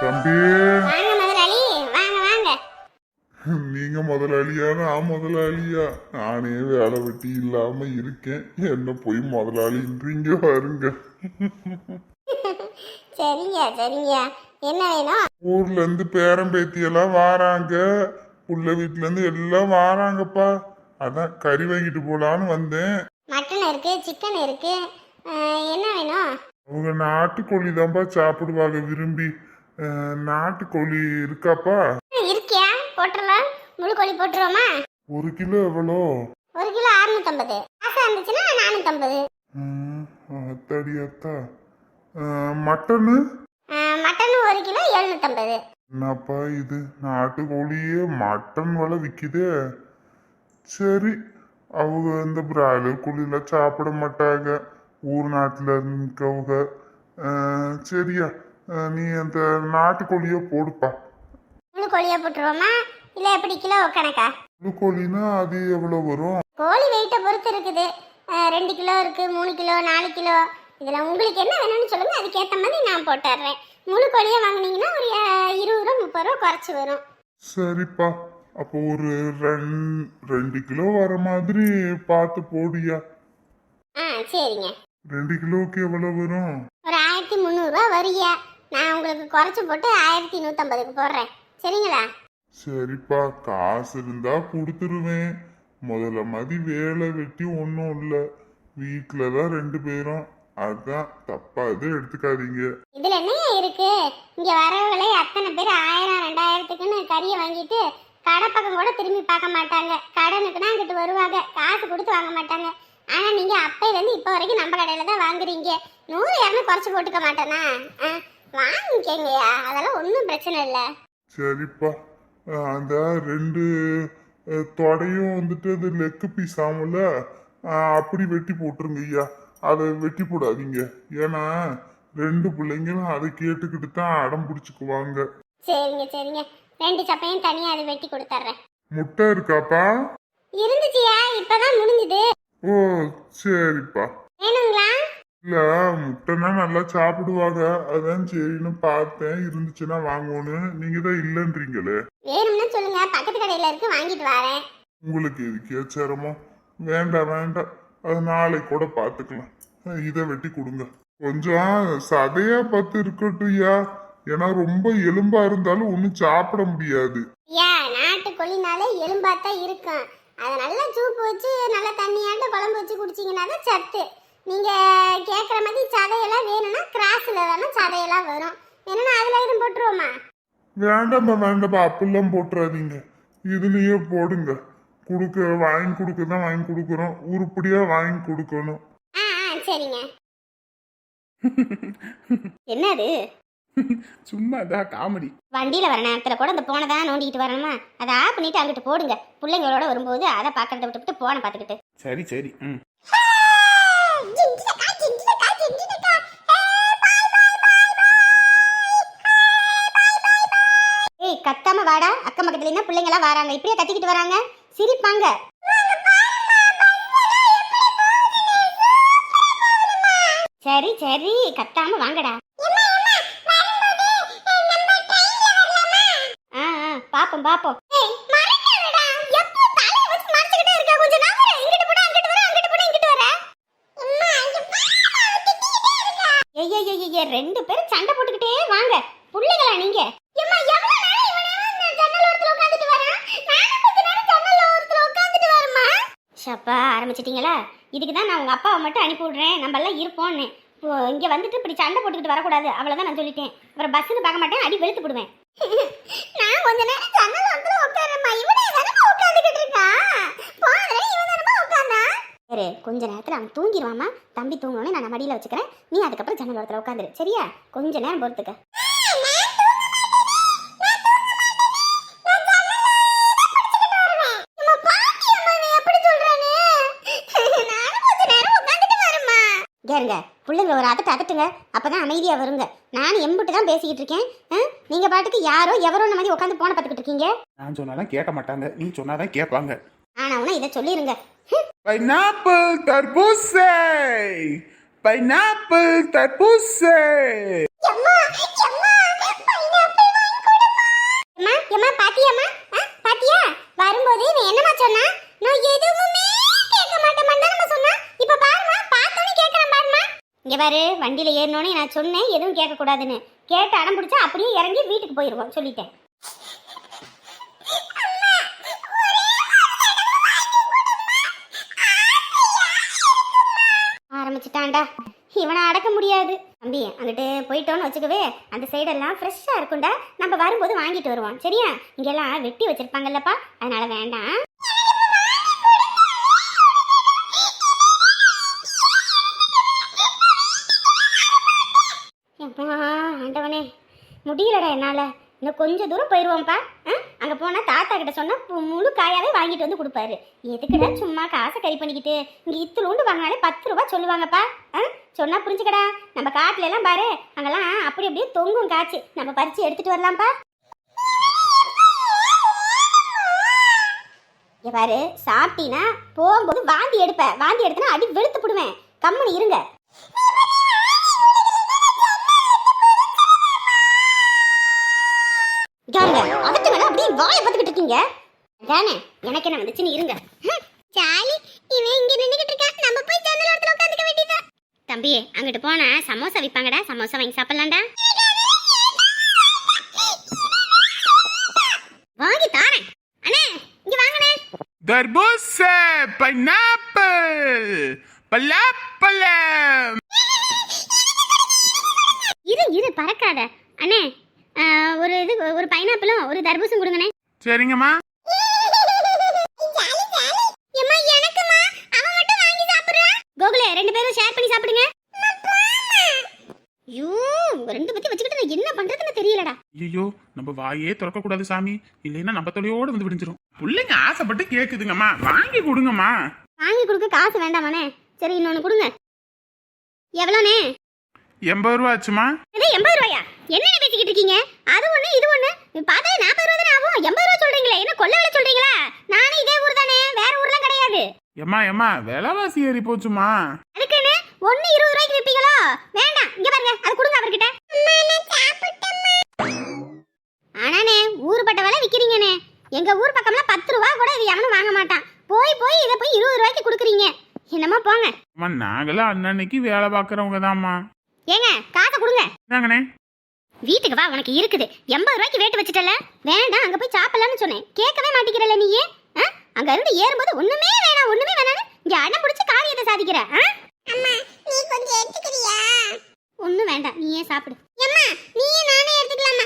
தம்பி. வாங்க முதலாளி வாங்க வாங்க. நீங்க முதலாளியா நான் முதலாளியா? நானே வேலை வெட்டி இல்லாம இருக்கேன். என்ன போய் முதலாளின்றீங்க பாருங்க. சரிங்க சரிங்க. என்ன வேணும்? ஊர்ல இருந்து பேரன் பேத்தி எல்லாம் வாராங்க. புள்ள வீட்டுல இருந்து எல்லாம் வாராங்கப்பா. அதான் கறி வாங்கிட்டு போலான்னு வந்தேன். மட்டன் இருக்கு சிக்கன் இருக்கு. என்ன வேணும்? அவங்க நாட்டுக்கோழி தான்ப்பா சாப்பிடுவாங்க விரும்பி. நாட்டுக்கோழி இருக்காப்பா? இருக்கியா? போட்டுடலாம் முழு கோழி போட்டுருவோமா? ஒரு கிலோ எவ்வளோ? ஒரு கிலோ அறுநூத்தம்பது. காசா இருந்துச்சுன்னா நானூத்தம்பது. அத்தாடி அத்தா. மட்டனு? மட்டன் ஒரு கிலோ எழுநூத்தம்பது. என்னப்பா இது? நாட்டுக்கோழியே மட்டன் விலை விற்கிதே சரி அவங்க இந்த பிராய்லர் கோழிலாம் சாப்பிட மாட்டாங்க. ஊர் நாட்டில் இருக்கவங்க சரியா. நீ அந்த நாட்டுக்கோழியை போடுப்பா. முழு கோழியா போட்டுருவோமா? இல்லை எப்படி கிலோ கணக்கா? முழு கோழினா அது எவ்வளோ வரும்? கோழி வெயிட்டை பொறுத்து இருக்குது. அஹ், ரெண்டு கிலோ இருக்கு மூணு கிலோ நாலு கிலோ. இதில் உங்களுக்கு என்ன வேணும்னு சொல்லுங்க அதுக்கேற்ற மாதிரி நான் போட்டுடுறேன் முழு கோழியாக வாங்குனீங்கன்னா ஒரு அஹ், இருபது ரூபா முப்பது ரூபா குறைச்சி வரும். சரிப்பா. அப்போ ஒரு ரெண் ரெண்டு கிலோ வர மாதிரி பார்த்து போடியா ஆ சரிங்க. ரெண்டு கிலோவுக்கு எவ்வளோ வரும்? ஒரு ஆயிரத்தி முந்நூறுரூவா வரியா நான் உங்களுக்கு குறைச்சி போட்டு ஆயிரத்தி நூற்றம்பதுக்கு போடுறேன். சரிங்களா? சரிப்பா காசு இருந்தா கொடுத்துருவேன். முதல்ல மாதிரி வேலை வெட்டி ஒன்றும் இல்லை. வீட்டில் தான் ரெண்டு பேரும். அதான் தப்பா எதுவும் எடுத்துக்காதீங்க. இதில் என்னையா இருக்கு? இங்கே வரவங்களே அத்தனை பேர் ஆயிரம் ரெண்டாயிரத்துக்குன்னு கறியை வாங்கிட்டு கடை பக்கம் கூட திரும்பி பார்க்க மாட்டாங்க. கடனுக்குன்னா அங்கிட்டு வருவாங்க. காசு கொடுத்து வாங்க மாட்டாங்க. ஆனால் நீங்கள் அப்பையிலேருந்து இப்போ வரைக்கும் நம்ம கடையில் தான் வாங்குறீங்க. நூறு இரநூறு குறைச்சி போட்டுக்க மாட்டேனா? வாங்கிக்கங்கய்யா அதெல்லாம் ஒன்றும் பிரச்சனை இல்லை. சரிப்பா. அந்த ரெண்டு தொடையும் வந்துட்டு அது லெக்கு பீஸ் ஆகும்ல அப்படி வெட்டி போட்டுருங்க ஐயா. அதை வெட்டி போடாதீங்க. ஏன்னா ரெண்டு பிள்ளைங்களும் அதை கேட்டுக்கிட்டு தான் அடம் பிடிச்சிக்குவாங்க. சரிங்க சரிங்க. ரெண்டு சப்பையும் தனியாக அது வெட்டி கொடுத்துட்றேன் முட்டை இருக்காப்பா? இருந்துச்சியா? இப்பதான் முடிஞ்சுது. ஓ சரிப்பா. வேணுங்களா? இல்ல முட்டைனா நல்லா சாப்பிடுவாங்க. அதான் சரின்னு பார்த்தேன். இருந்துச்சுன்னா வாங்கணும் நீங்க தான் இல்லைன்றீங்களே? வேணும்னா சொல்லுங்க. பக்கத்து கடையில இருக்கு வாங்கிட்டு வரேன். உங்களுக்கு எதுக்கே சிரமம் வேண்டாம் வேண்டாம். அது நாளைக்கு கூட பார்த்துக்கலாம். இதை வெட்டி கொடுங்க. கொஞ்சம் சதையா பார்த்து இருக்கட்டும்யா ஏன்னா ரொம்ப எலும்பா இருந்தாலும் ஒன்றும் சாப்பிட முடியாது. ஐயா நாட்டு கோழினாலே எலும்பாத்தான் இருக்கும். அதை நல்லா சூப்பு வச்சு நல்லா தண்ணியாட்ட குழம்பு வச்சு குடிச்சீங்கன்னா தான் சத்து. நீங்க கேட்குற மாதிரி சதையெல்லாம் வேணும்னா கிராஸ்ல வேணா சதையெல்லாம் வரும். வேணும்னா அதுல எதுவும் போட்டுருவோமா? வேண்டாம்ப்பா வேண்டாம்ப்பா அப்படிலாம் போட்டுறாதீங்க. இதுலயே போடுங்க. கொடுக்க வாங்கி கொடுக்க தான் வாங்கி கொடுக்குறோம் உருப்படியா வாங்கி கொடுக்கணும். ஆ ஆ சரிங்க. என்னது? சும்மா தான் காமெடி. வண்டியில் வர நேரத்தில் கூட அந்த போனை தான் நோண்டிக்கிட்டு வரணுமா? அதை ஆஃப் பண்ணிட்டு அங்கிட்டு போடுங்க. பிள்ளைங்களோட வரும்போது அதை பார்க்கறத விட்டுவிட்டு போனை பார்த்துக்கிட்டு. சரி சரி ம். அக்கம் பக்கத்துல பிள்ளைங்களா வராங்க? இப்படியே கத்திக்கிட்டு வராங்க? சிரிப்பாங்க. சரி சரி கத்தாம வாங்கடா. ஆ பாப்போம் பாப்போம். ரெண்டு பேரும் சண்டை போட்டுக்கிட்டே வாங்க. புள்ளைகளா நீங்க. ஷப்பா ஆரம்பிச்சிட்டீங்களா? இதுக்கு தான் நான் உங்க அப்பாவை மட்டும் அனுப்பி விடுறேன். நம்ம எல்லாம் இருப்போம்னு. இங்க வந்துட்டு இப்படி சண்டை போட்டுக்கிட்டு வரக்கூடாது. அவ்வளவுதான் நான் சொல்லிட்டேன். அப்புறம் பஸ்ஸுன்னு பார்க்க மாட்டேன். அடி வெளுத்து போடுவேன். நான் கொஞ்ச நேரம் ஜன்னல் உட்காரமா இவனே தானமா உட்கார்ந்துகிட்டு இருக்கா? போனதுல இவன் சரி கொஞ்ச நேரத்துல அவன் தூங்கிடுவாமா தம்பி தூங்கணும்னு நான் மடியில வச்சுக்கிறேன். நீ அதுக்கப்புறம் ஜன்னல் ஓரத்துல உட்காந்துரு. சரியா? கொஞ்ச நேரம் பொறுத்துக்க. அமைதியாக இருங்க ஒரு அதட்டு அதட்டுங்க. அப்போ தான் அமைதியாக வருங்க. நான் எம்பிட்டு தான் பேசிக்கிட்டு இருக்கேன். நீங்கள் பாட்டுக்கு யாரோ எவரோ இந்த மாதிரி உட்காந்து போன பார்த்துக்கிட்டு இருக்கீங்க? நான் சொன்னாலும் கேட்க மாட்டாங்க. நீ சொன்னாதான் கேட்பாங்க. ஆனா இதை சொல்லிருங்க. பைனாப்பிள் தர்பூசை! பைனாப்பிள் தர்பூசை! பாத்தியாமா பாட்டியா வரும்போது என்னமா சொன்னா நான் எதுவுமே பாரு வண்டியில ஏறணும்னு நான் சொன்னேன் எதுவும் கேட்கக்கூடாதுன்னு. கேட்டு அடம் பிடிச்சா அப்படியே இறங்கி வீட்டுக்கு போயிடுவோம் சொல்லிட்டேன். ஆரம்பிச்சிட்டான்டா. இவனை அடக்க முடியாது. தம்பி அங்கிட்டு போயிட்டோன்னு வச்சுக்கவே அந்த சைடெல்லாம் ஃப்ரெஷ்ஷாக இருக்கும்டா. நம்ம வரும்போது வாங்கிட்டு வருவோம் சரியா? இங்கெல்லாம் வெட்டி வச்சிருப்பாங்கல்லப்பா. அதனால வேண்டாம். ஆண்டவனே. முடியலடா என்னால். இன்னும் கொஞ்சம் தூரம் போயிடுவோம்ப்பா ஆ அங்கே போனால் தாத்தா கிட்ட சொன்னால் முழு காயாவே வாங்கிட்டு வந்து கொடுப்பாரு. எதுக்குடா சும்மா காசை கறி பண்ணிக்கிட்டு? இங்கே இத்துலூண்டு வாங்கினாலே பத்து ரூபா சொல்லுவாங்கப்பா. ஆ சொன்னால் புரிஞ்சுக்கடா. நம்ம காட்டில எல்லாம் பாரு. அங்கெல்லாம் அப்படி அப்படியே தொங்கும் காய்ச்சி. நம்ம பறித்து எடுத்துகிட்டு வரலாம்ப்பா. இங்க பாரு சாப்பிட்டீங்கன்னா போகும்போது வாந்தி எடுப்பேன் வாந்தி எடுத்தனா அடி வெளுத்து போடுவேன். கம்முனு இருங்க. யாருங்க? அதட்டு வேணா அப்படியே வாயை பார்த்துக்கிட்டு இருக்கீங்க. தானே எனக்கு என்ன வந்துச்சுன்னு இருங்க. சாலி இவன் இங்க நின்னுகிட்டு இருக்கா நம்ம போய் ஜன்னல் ஓரத்துல உட்காந்துக்க வேண்டியதா தம்பி அங்கிட்டு போனா சமோசா விப்பாங்கடா. சமோசா வாங்கி சாப்பிடலாம்டா. வாங்கி தாரேன். அண்ணே இங்க வாங்கண்ணே. தர்பூச பைனாப்பிள் பலாப்பழம் இரு இரு பறக்காத. அண்ணே ஒரு இது ஒரு பைனாப்பிளும் ஒரு தர்பூசும் கொடுங்கண்ணே. சரிங்கம்மா. கோகுலே ரெண்டு பேரும் ஷேர் பண்ணி சாப்பிடுங்க. ஐயோ ரெண்டு பத்தி வச்சுக்கிட்டு நான் என்ன பண்றதுன்னு தெரியலடா. ஐயோ நம்ம வாயே திறக்க கூடாது சாமி. இல்லைன்னா நம்ம தொலையோட வந்து விடிஞ்சிரும். பிள்ளைங்க ஆசைப்பட்டு கேக்குதுங்கம்மா. வாங்கி கொடுங்கம்மா. வாங்கி கொடுக்க காசு வேண்டாமாண்ணே. சரி இன்னொன்னு கொடுங்க. எவ்வளோண்ணே? எண்பது ரூபா ஆச்சுமா? இது எண்பது ரூபாயா? என்னென்ன பேசிக்கிட்டு இருக்கீங்க? அது ஒண்ணு இது ஒண்ணு. பார்த்தா நாற்பது ரூபா தானே ஆகும்? எண்பது ரூபா சொல்றீங்களே என்ன கொல்ல விலை சொல்றீங்களா? நானும் இதே ஊர் தானே வேற ஊர்லாம் கிடையாது. எம்மா எம்மா விலைவாசி ஏறி போச்சுமா? அதுக்குன்னு ஒண்ணு இருபது ரூபாய்க்கு விப்பீங்களோ? வேண்டாம் இங்க பாருங்க அது கொடுங்க அவர்கிட்ட. ஆனானே ஊருப்பட்ட விலை விக்கிறீங்கண்ணே எங்க ஊர் பக்கம்லாம் பத்து ரூபா கூட இது எவனும் வாங்க மாட்டான். போய் போய் இதை போய் இருபது ரூபாய்க்கு கொடுக்குறீங்க. என்னமோ போங்க. நாங்களாம் அன்னன்னைக்கு வேலை பார்க்குறவங்க தான்மா ஏங்க காசை கொடுங்க. வீட்டுக்கு வா உனக்கு இருக்குது. எண்பது ரூபாய்க்கு வேட்டு வச்சுட்டல. வேண்டாம் அங்க போய் சாப்பிடலாம்னு சொன்னேன். கேட்கவே மாட்டேங்கிறல நீயே? அங்க இருந்து ஏறும்போது ஒண்ணுமே வேணாம் ஒண்ணுமே வேணாம்னு இங்க அடம் பிடிச்சு காரியத்தை சாதிக்கிற? அம்மா நீ கொஞ்சம் எடுத்துக்கிறியா? ஒண்ணும் வேண்டாம் நீயே சாப்பிடு. அம்மா நீயும் நானே எடுத்துக்கலாமா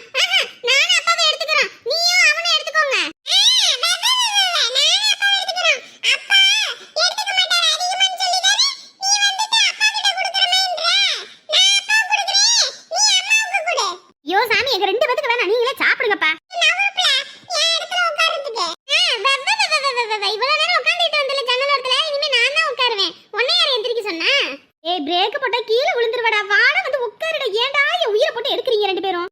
நானும் அப்பாவை எடுத்துக்கிறோம் நீயும் அவனை எடுத்துக்கோங்க ஐயோ சாமி எங்க ரெண்டு பேத்துக்கு வேணாம் நீங்களே சாப்பிடுங்கப்பா இவ்வளவு நேரம் உட்கார்ந்துட்டு வந்தல ஜன்னல் ஓரத்துல இனிமே நான் தான் உட்காருவேன் உன்னை யார் எந்திரிக்க சொன்னா ஏய் பிரேக் போட்டா கீழே விழுந்துருவடா வாட வந்து உட்காருடா ஏன்டா என் உயிரை போட்டு எடுக்கிறீங்க ரெண்டு பேரும்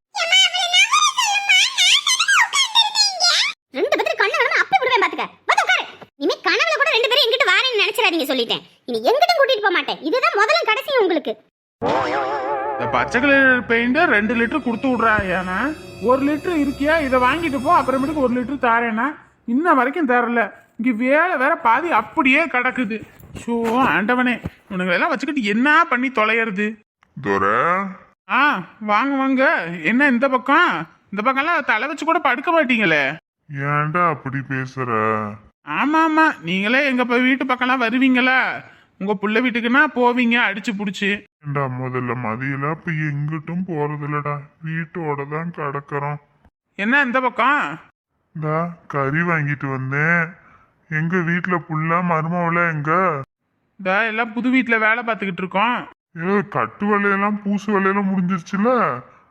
ரெண்டு பேத்துக்கு கண்ணு வேணாம அப்பி விடுவேன் பாத்துக்க வந்து உட்காரு இனிமே கனவுல கூட ரெண்டு பேரும் எங்கிட்ட நினைச்சிடாதீங்க சொல்லிட்டேன். இனி எங்கிட்டும் கூட்டிட்டு போக மாட்டேன். இதுதான் முதல்ல கடைசி உங்களுக்கு. இந்த பச்சை கலர் பெயிண்ட ரெண்டு லிட்டர் கொடுத்து விட்றா ஏன்னா? ஒரு லிட்டர் இருக்கியா? இதை வாங்கிட்டு போ. அப்புறமேட்டுக்கு ஒரு லிட்டர் தாரேனா இன்ன வரைக்கும் தரல. இங்க வேலை வேற பாதி அப்படியே கிடக்குது. ஷோ ஆண்டவனே. உனக்கு எல்லாம் வச்சுக்கிட்டு என்ன பண்ணி தொலையறது? துரை. ஆ வாங்க வாங்க. என்ன இந்த பக்கம்? இந்த பக்கம்லாம் தலை வச்சு கூட படுக்க மாட்டீங்களே. ஏன்டா அப்படி பேசுற? ஆமா ஆமா நீங்களே எங்க போய் வீட்டு பக்கம்லாம் வருவீங்களா? உங்க புள்ள வீட்டுக்குன்னா போவீங்க அடிச்சு புடிச்சு. ஏண்டா முதல்ல மதியெல்லாம் இப்ப எங்கிட்டும் போறதில்லடா. வீட்டோட தான் கிடக்குறோம். என்ன இந்த பக்கம்? இந்தா கறி வாங்கிட்டு வந்தேன். எங்க வீட்டுல புள்ள மருமவள எங்க? இந்த எல்லாம் புது வீட்டுல வேலை பார்த்துக்கிட்டு இருக்கோம். ஏ கட்டு வேலையெல்லாம் பூசு வேலையெல்லாம் முடிஞ்சிருச்சுல?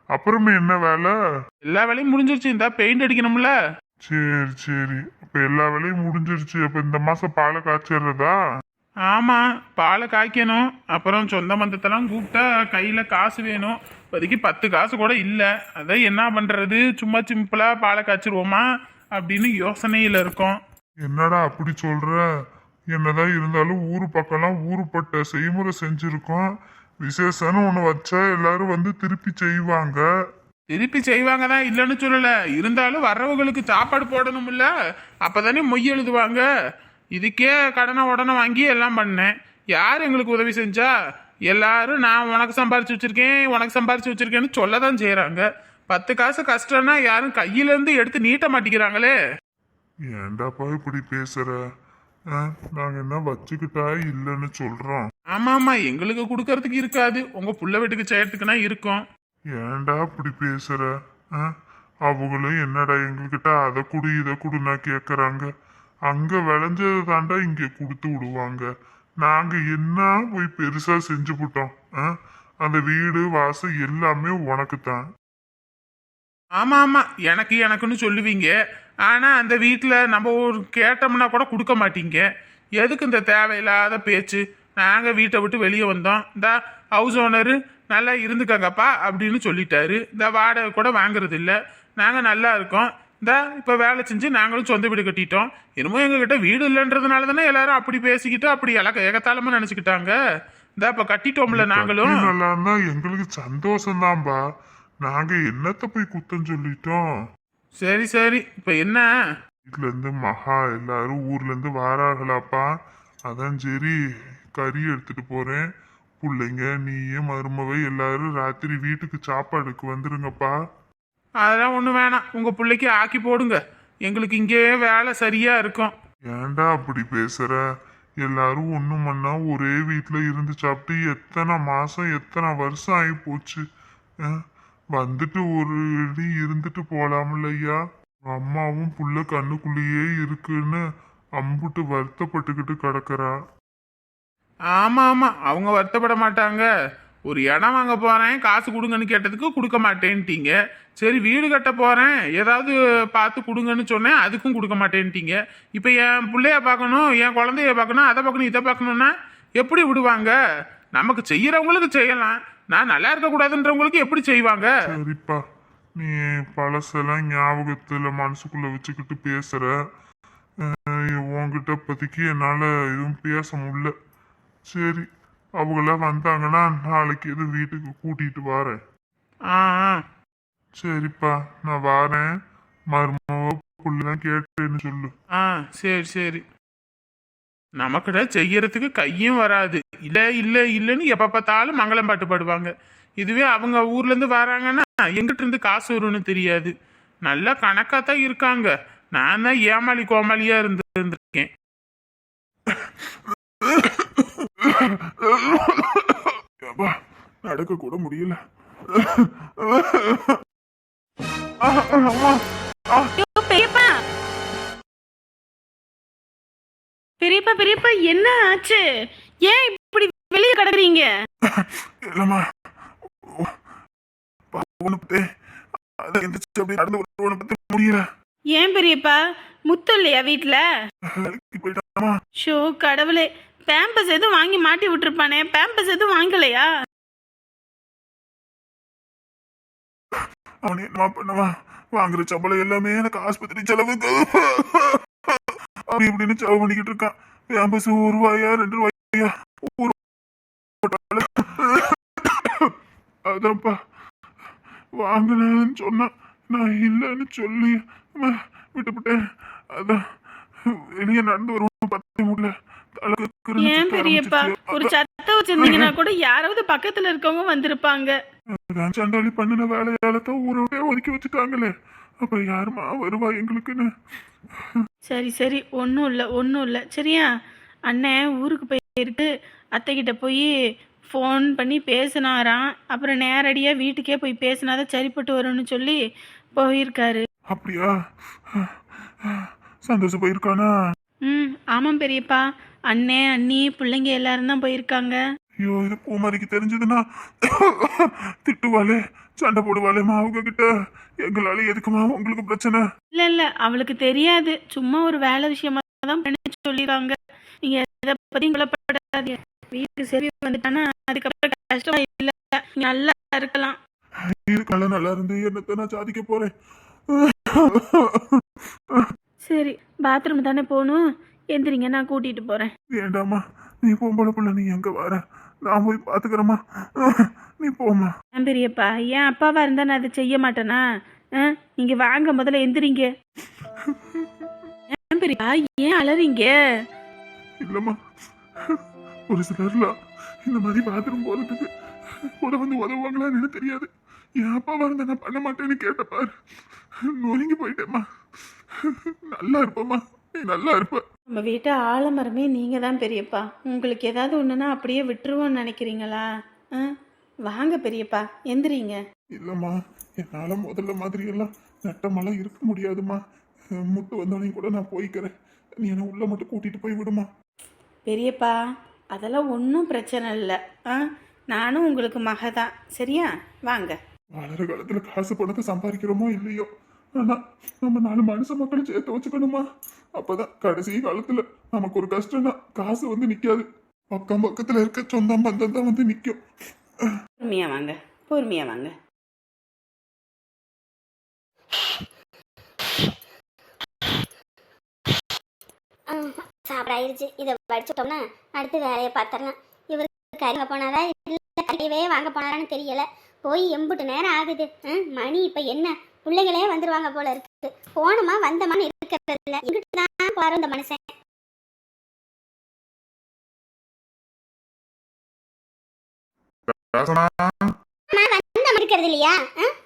அப்புறமே என்ன வேலை? எல்லா வேலையும் முடிஞ்சிருச்சு இந்த பெயிண்ட் அடிக்கணும்ல. சரி சரி. அப்ப எல்லா வேலையும் முடிஞ்சிருச்சு. அப்ப இந்த மாசம் பாலை காய்ச்சிடுறதா? ஆமா பாலை காய்க்கணும். அப்புறம் சொந்த மந்தத்தெல்லாம் கூப்பிட்டா கையில காசு வேணும். இப்போதைக்கு பத்து காசு கூட இல்லை. அதான் என்ன பண்றது? சும்மா சிம்பிளா பாலை காய்ச்சிருவோமா? அப்படின்னு யோசனையில இருக்கோம். என்னடா அப்படி சொல்ற? என்னதான் இருந்தாலும் ஊரு பக்கம்லாம் ஊருப்பட்ட செய்முறை செஞ்சிருக்கோம். விசேஷம்னு ஒன்று வச்சா எல்லாரும் வந்து திருப்பி செய்வாங்க. திருப்பி செய்வாங்க தான் இல்லைன்னு சொல்லல. இருந்தாலும் வர்றவங்களுக்கு சாப்பாடு போடணும்ல. அப்பதானே மொய் எழுதுவாங்க. இதுக்கே கடனை உடனே வாங்கி எல்லாம் பண்ணேன். யார் எங்களுக்கு உதவி செஞ்சா? எல்லாரும் நான் உனக்கு சம்பாரிச்சு வச்சிருக்கேன் உனக்கு சம்பாரிச்சு வச்சிருக்கேன்னு சொல்ல தான் செய்கிறாங்க பத்து காசு கஷ்டம்னா யாரும் கையிலேருந்து எடுத்து நீட்ட மாட்டேங்கிறாங்களே. ஏன்டாப்பா இப்படி பேசுற? ஆ, நாங்க என்ன வச்சுக்கிட்டா இல்லைன்னு சொல்றோம். ஆமாம் ஆமாம் எங்களுக்கு கொடுக்கறதுக்கு இருக்காது. உங்கள் புள்ள வீட்டுக்கு செய்யறதுக்குனா இருக்கும். ஏன்டா இப்படி பேசுற? ஆ? அவங்களும் என்னடா எங்ககிட்ட அதை குடு இதை குடுனா கேட்குறாங்க அங்க விளைஞ்சதை தாண்டா இங்க கொடுத்து விடுவாங்க. நாங்க என்ன போய் பெருசா செஞ்சு போட்டோம்? ஆ? அந்த வீடு வாசல் எல்லாமே உனக்கு தான் ஆமாம் ஆமாம் எனக்கு எனக்குன்னு சொல்லுவீங்க. ஆனால் அந்த வீட்டில் நம்ம ஒரு கேட்டோம்னா கூட கொடுக்க மாட்டீங்க. எதுக்கு இந்த தேவையில்லாத பேச்சு? நாங்கள் வீட்டை விட்டு வெளியே வந்தோம். இந்த ஹவுஸ் ஓனரு நல்லா இருந்துக்கங்கப்பா அப்படின்னு சொல்லிட்டாரு. இந்த வாடகை கூட வாங்குறது இல்லை. நாங்கள் நல்லா இருக்கோம். இந்த இப்போ வேலை செஞ்சு நாங்களும் சொந்த வீடு கட்டிட்டோம். என்னமோ எங்ககிட்ட வீடு இல்லைன்றதுனால தானே எல்லாரும் அப்படி பேசிக்கிட்டு அப்படி எலக்க ஏகத்தாளமாக நினச்சிக்கிட்டாங்க. இந்த இப்போ கட்டிட்டோம்ல நாங்களும். இருந்தா எங்களுக்கு சந்தோஷம்தான்பா. நாங்க என்னத்த போய் குத்தம் சொல்லிட்டோம்? சரி சரி. இப்போ என்ன? வீட்ல இருந்து மகா எல்லாரும் ஊர்ல இருந்து வாராகலாப்பா அதான் சரி கறி எடுத்துட்டு போறேன். பிள்ளைங்க நீயும் மருமவை எல்லாரும் ராத்திரி வீட்டுக்கு சாப்பாடுக்கு வந்துருங்கப்பா. அதெல்லாம் ஒன்றும் வேணாம். உங்கள் பிள்ளைக்கு ஆக்கி போடுங்க. எங்களுக்கு இங்கேயே வேலை சரியாக இருக்கும். ஏன்டா அப்படி பேசுற? எல்லாரும் ஒண்ணும் மண்ணா ஒரே வீட்ல இருந்து சாப்பிட்டு எத்தனை மாசம் எத்தனை வருஷம் ஆகி போச்சு வந்துட்டு ஒரு இடி இருந்துட்டு போலாம்ல ஐயா. அம்மாவும் புள்ள கண்ணுக்குள்ளேயே இருக்குன்னு அம்புட்டு வருத்தப்பட்டுக்கிட்டு கிடக்குறா. ஆமாம் ஆமாம் அவங்க வருத்தப்பட மாட்டாங்க. ஒரு இடம் வாங்க போகிறேன் காசு கொடுங்கன்னு கேட்டதுக்கு கொடுக்க மாட்டேன்ட்டீங்க. சரி வீடு கட்ட போகிறேன் ஏதாவது பார்த்து கொடுங்கன்னு சொன்னேன் அதுக்கும் கொடுக்க மாட்டேன்ட்டீங்க. இப்போ என் பிள்ளைய பார்க்கணும் என் குழந்தைய பார்க்கணும் அதை பார்க்கணும் இதை பார்க்கணுன்னா எப்படி விடுவாங்க? நமக்கு செய்கிறவங்களுக்கு செய்யலாம். நான் நல்லா இருக்கக்கூடாதுன்றவங்களுக்கு எப்படி செய்வாங்க? சரிப்பா. நீ பழசெல்லாம் ஞாபகத்தில் மனசுக்குள்ளே வச்சுக்கிட்டு பேசுகிற உங்ககிட்ட உன்கிட்ட இப்போதைக்கு எதுவும் பேச முடியல. சரி அவங்கள வந்தாங்கன்னா நாளைக்கு எதுவும் வீட்டுக்கு கூட்டிட்டு வரேன். ஆ ஆ. சரிப்பா நான் வரேன். மருமவ புள்ளதான் கேட்டேன்னு சொல்லு. ஆ சரி சரி. நமக்கிட்ட செய்யறதுக்கு கையும் வராது. இல்லை இல்லை இல்லைன்னு எப்போ பார்த்தாலும் மங்களம் பாட்டு பாடுவாங்க இதுவே அவங்க ஊர்லேருந்து வராங்கன்னா எங்கிட்ட இருந்து காசு வரும்னு தெரியாது. நல்ல கணக்காக தான் இருக்காங்க. நான் தான் ஏமாளி கோமாளியாக இருந்து இருந்திருக்கேன். நடக்க கூட முடியல. பெரியப்பா பெரியப்பா பெரியப்பா என்ன ஆச்சு? ஏன் இப்படி வெளியே கிடக்குறீங்க? இல்லம்மா. அதை எந்திரிச்சு அப்படி நடந்து ஒன்று பத்தி முடியல. ஏன் பெரியப்பா? முத்து இல்லையா போயிட்டாமா ஷோ கடவுளே. பேம்பஸ் எதுவும் வாங்கி மாட்டி விட்டுருப்பானே? பேம்பஸ் எதுவும் வாங்கலையா? அவனே நம்ம பண்ணவா வாங்குற சம்பளம் எல்லாமே எனக்கு ஆஸ்பத்திரி செலவுக்கு. அப்படி இப்படின்னு செலவு பண்ணிக்கிட்டு இருக்கான். பேம்பஸ் ஒரு ரூபாயா ரெண்டு ரூபாயா? ஒரு அதான்ப்பா. வாங்கினேன்னு சொன்னான். நான் இல்லைன்னு சொல்லி ம, அதான் வெளியே நடந்து வருவோம் பத்த முடியல ஏன் பெரியப்பா. ஒரு சத்தம் வச்சிருந்தீங்கன்னா கூட யாராவது பக்கத்துல இருக்கவங்க வந்திருப்பாங்க. அதான் சண்டாளி பண்ணின வேலையால தான் ஊரோடே ஒதுக்கி வச்சுட்டாங்களே. அப்புறம் யாருமா வருவா எங்களுக்குன்னு? சரி சரி. ஒன்றும் இல்லை ஒன்றும் இல்லை. சரியா? அண்ணன் ஊருக்கு போயிருக்கு அத்தைக்கிட்ட போய் ஃபோன் பண்ணி பேசினாராம். அப்புறம் நேரடியாக வீட்டுக்கே போய் பேசினாதான் சரிப்பட்டு வரும்னு சொல்லி போயிருக்காரு. அப்படியா? சந்தோஷம் போயிருக்கானா? ம் ஆமாம் பெரியப்பா. அண்ணே அண்ணி பிள்ளைங்க எல்லாரும் தான் போயிருக்காங்க. ஐயோ இது பூமாரிக்கு தெரிஞ்சதுன்னா திட்டுவாளே சண்டை போடுவாளேம்மா அவங்க கிட்ட. எங்களால எதுக்குமா உங்களுக்கு பிரச்சனை? இல்லை இல்லை அவளுக்கு தெரியாது. சும்மா ஒரு வேலை விஷயமா தான் பண்ண சொல்லியிருக்காங்க. நீங்கள் எதை பற்றியும் கொல்லப்படாதீங்க வீட்டுக்கு சரி வந்துட்டானா அதுக்கப்புறம் கஷ்டமா இல்லை. நல்லா இருக்கலாம். இருக்கல நல்லா இருந்து என்னத்தை நான் சாதிக்க போறேன்? சரி பாத்ரூம் தானே போகணும்? எந்திரிங்க நான் கூட்டிகிட்டு போகிறேன் வேண்டாம்மா. நீ பொம்பளை பிள்ளை நீ எங்க வர? நான் போய் பாத்துக்கிறேம்மா. நீ போம்மா. ஏன் பெரியப்பா ஏன் அப்பாவா இருந்தா நான் அதை செய்ய மாட்டேனா? ஆ? நீங்க வாங்க முதல்ல எந்திரிங்க. ஏன் பெரியப்பா ஏன் அலறீங்க? இல்லம்மா. ஒரு சிலர்லாம் இந்த மாதிரி பாத்ரூம் போறதுக்கு கூட வந்து உதவுவாங்களான்னு தெரியாது. என் அப்பாவா இருந்தா நான் பண்ண மாட்டேன்னு கேட்டப்பாரு நொறுங்கி போயிட்டேம்மா. நல்லா இருப்பம்மா. நீ நல்லா இருப்ப. நம்ம வீட்டு ஆலமரமே நீங்கள் தான் பெரியப்பா. உங்களுக்கு ஏதாவது ஒன்றுனா அப்படியே விட்டுருவோன்னு நினைக்கிறீங்களா? ஆ? வாங்க பெரியப்பா எந்திரிங்க. இல்லம்மா என்னால முதல்ல மாதிரி எல்லாம் நட்டமெல்லாம் இருக்க முடியாதும்மா. முட்டு வந்தோடனே கூட நான் போய்க்கிறேன். நீ என்ன உள்ள மட்டும் கூட்டிட்டு போய் விடுமா? பெரியப்பா அதெல்லாம் ஒன்றும் பிரச்சனை இல்லை. ஆ? நானும் உங்களுக்கு மக தான் சரியா? வாங்க. வளர காலத்துல காசு பணத்தை சம்பாதிக்கிறோமோ இல்லையோ? ஆனா நம்ம நாலு மனுஷ மக்களும் சேர்த்து வச்சுக்கணுமா? அப்பதான் கடைசி காலத்துல நமக்கு ஒரு கஷ்டம்னா காசு வந்து நிக்காது. பக்கம் பக்கத்துல இருக்க சொந்தம் பந்தம் தான் வந்து நிக்கும். பொறுமையாக வாங்க பொறுமையாக வாங்க. சாப்பிட ஆயிருச்சு இதை வடிச்சுட்டோம்னா அடுத்து வேலையை பார்த்துடலாம். இவர் கறிங்க போனாரா? இல்லை கறியவே வாங்க போனாரான்னு தெரியல. போய் எம்புட்டு நேரம் ஆகுது. மணி இப்போ என்ன? பிள்ளைங்களே வந்துருவாங்க போல இருக்கு. போனோமா வந்தமான்னு இருக்கிறது இல்லை எங்கிட்டு தான் போற இந்த மனுஷன் இருக்கிறது இல்லையா?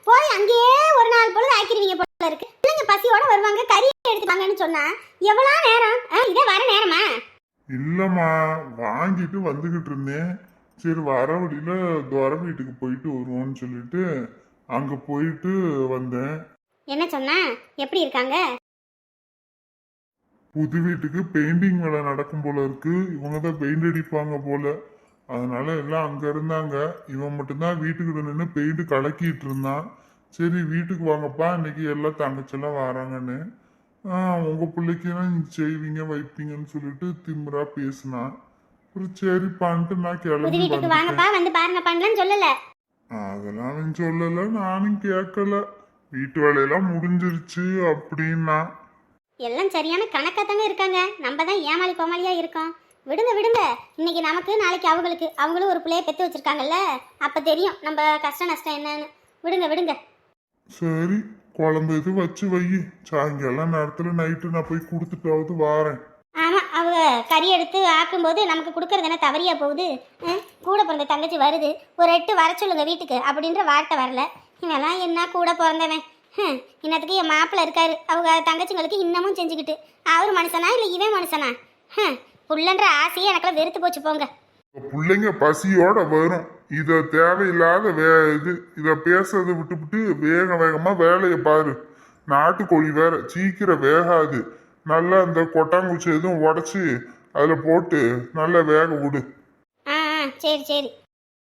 போய் அங்கேயே ஒரு நாள் பொழுது ஆக்கிடுவீங்க போல இருக்கு. பிள்ளைங்க பசியோட வருவாங்க கறி எடுத்துப்பாங்கன்னு சொன்னா எவ்வளோ நேரம்? இதே வர நேரமா? இல்லம்மா வாங்கிட்டு வந்துகிட்டு இருந்தேன். சரி வர வழியில துவர வீட்டுக்கு போயிட்டு வருவோம்னு சொல்லிட்டு அங்க போயிட்டு வந்தேன். என்ன சொன்னா? எப்படி இருக்காங்க? புது வீட்டுக்கு பெயிண்டிங் வேலை நடக்கும் போல இருக்கு. இவங்க தான் பெயிண்ட் அடிப்பாங்க போல. அதனால எல்லாம் அங்க இருந்தாங்க. இவன் மட்டும்தான் வீட்டுக்கிட்ட நின்று பெயிண்ட் கலக்கிட்டு இருந்தான். சரி வீட்டுக்கு வாங்கப்பா. இன்னைக்கு எல்லாம் தங்கச்செல்லாம் வராங்கன்னு. ஆ உங்க பிள்ளைக்கு தான் செய்வீங்க வைப்பீங்கன்னு சொல்லிட்டு திமிரா பேசினான். அப்புறம் சரிப்பான்ட்டு நான் கிளம்பி வாங்கப்பா. வந்து பாருங்க பண்ணலன்னு சொல்லல. அதெல்லாம் அவன் சொல்லல நானும் கேட்கல வீட்டு வேலையெல்லாம் முடிஞ்சிருச்சு அப்படின்னா. எல்லாம் சரியான கணக்காத்தாங்க இருக்காங்க. நம்ம தான் ஏமாளி கோமாளியா இருக்கோம். விடுங்க விடுங்க. இன்னைக்கு நமக்கு நாளைக்கு அவங்களுக்கு. அவங்களும் ஒரு பிள்ளைய பெத்து வச்சிருக்காங்கல்ல? அப்ப தெரியும் நம்ம கஷ்ட நஷ்டம் என்னன்னு. விடுங்க விடுங்க. சரி குழம்பு இது வச்சு வை. சாயங்காலம் நேரத்துல நைட்டு நான் போய் கொடுத்துட்டாவது வாரேன். அவங்க கறி எடுத்து ஆக்கும்போது நமக்கு கொடுக்கறது என்ன? தவறியா போகுது? கூட பிறந்த தங்கச்சி வருது. ஒரு எட்டு வர சொல்லுங்க வீட்டுக்கு அப்படின்ற வார்த்தை வரல. இவெல்லாம் என்ன கூட பிறந்தவன்? இன்னத்துக்கு என் மாப்பிள்ள இருக்காரு. அவங்க தங்கச்சிங்களுக்கு இன்னமும் செஞ்சுக்கிட்டு. அவர் மனுஷனா இல்லை இவன் மனுஷனா? புள்ளன்ற ஆசையே எனக்குலாம் வெறுத்து போச்சு போங்க. பிள்ளைங்க பசியோட வரும். இத தேவையில்லாத வே இது இத பேசுறதை விட்டுவிட்டு வேக வேகமா வேலையை பாரு. நாட்டுக்கோழி வேற சீக்கிரம் வேகாது. நல்லா இந்த கொட்டாங்குச்சி எதுவும் உடச்சி அதில் போட்டு நல்லா வேக விடு. ஆ ஆ சரி சரி.